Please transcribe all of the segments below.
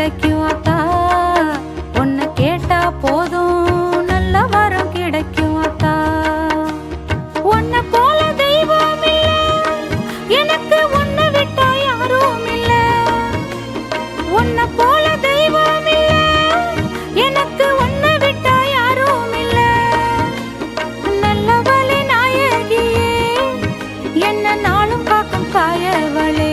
கிடைக்கும் அத்தா ஒன்னு கேட்டா போதும் நல்ல வரம் கிடைக்கும் அத்தா ஒன்ன எனக்கு ஒன்னு விட்டா யாரும் இல்ல ஒன்ன போல தெய்வம் இல்ல எனக்கு ஒன்னு விட்டா யாரும் இல்ல நல்லவளே நாயகியே என்ன நாளும் காக்கும் காயவளே.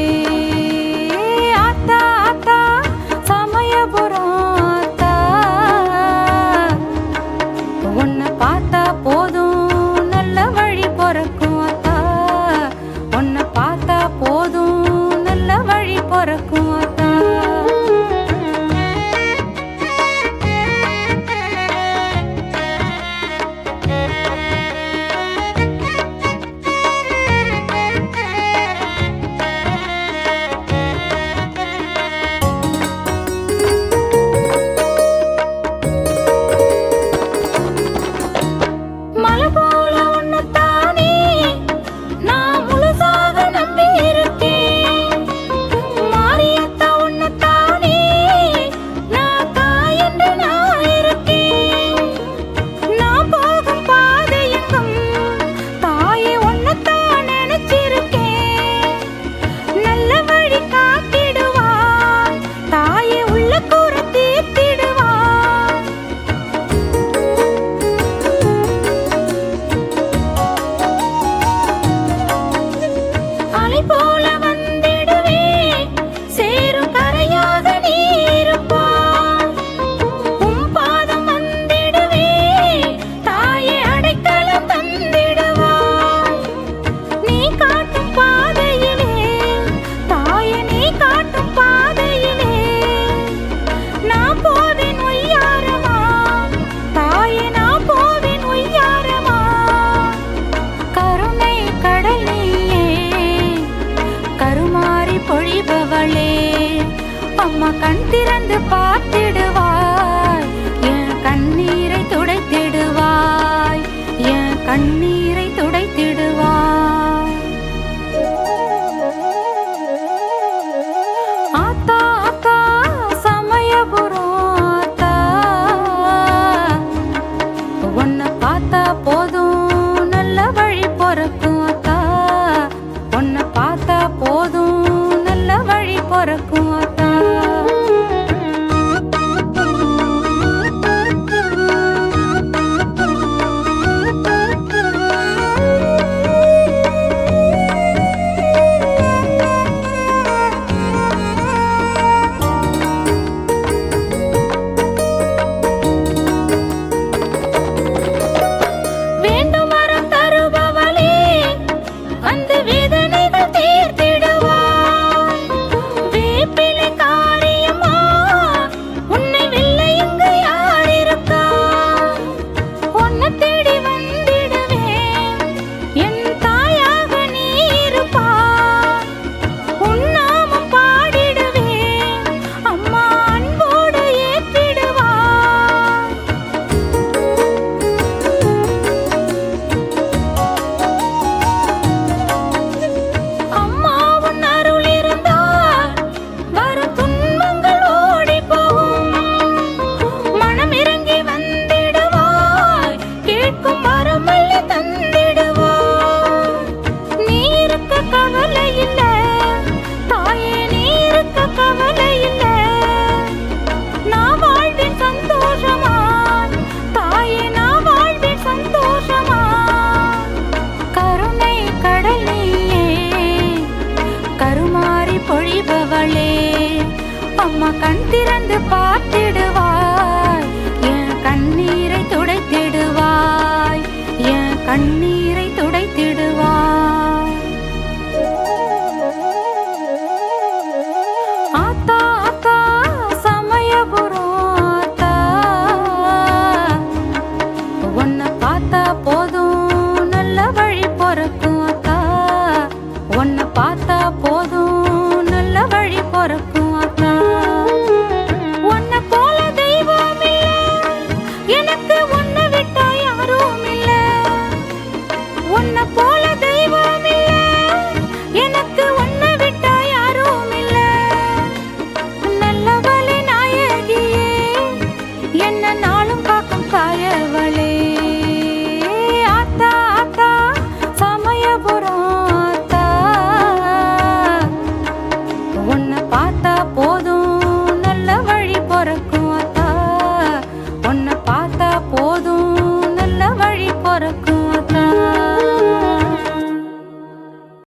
அம்மா கண் திறந்து பார்.